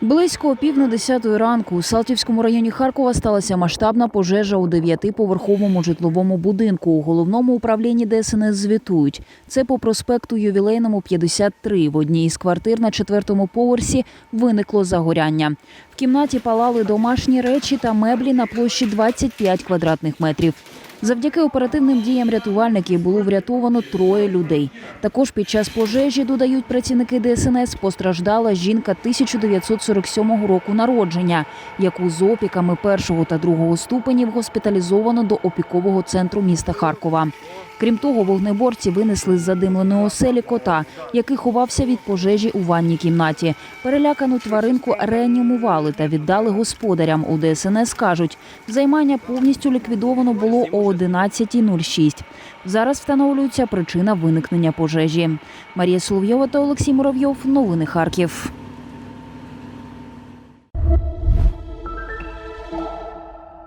Близько пів на десятої ранку у Салтівському районі Харкова сталася масштабна пожежа у дев'ятиповерховому житловому будинку. У головному управлінні ДСНС звітують. Це по проспекту Ювілейному 53. В одній із квартир на четвертому поверсі виникло загоряння. В кімнаті палали домашні речі та меблі на площі 25 квадратних метрів. Завдяки оперативним діям рятувальників було врятовано троє людей. Також під час пожежі, додають працівники ДСНС, постраждала жінка 1947 року народження, яку з опіками першого та другого ступенів госпіталізовано до опікового центру міста Харкова. Крім того, вогнеборці винесли з задимленої оселі кота, який ховався від пожежі у ванній кімнаті. Перелякану тваринку реанімували та віддали господарям. У ДСНС кажуть, займання повністю ліквідовано було о 11.06. Зараз встановлюється причина виникнення пожежі. Марія Соловйова та Олексій Муравйов. Новини Харків.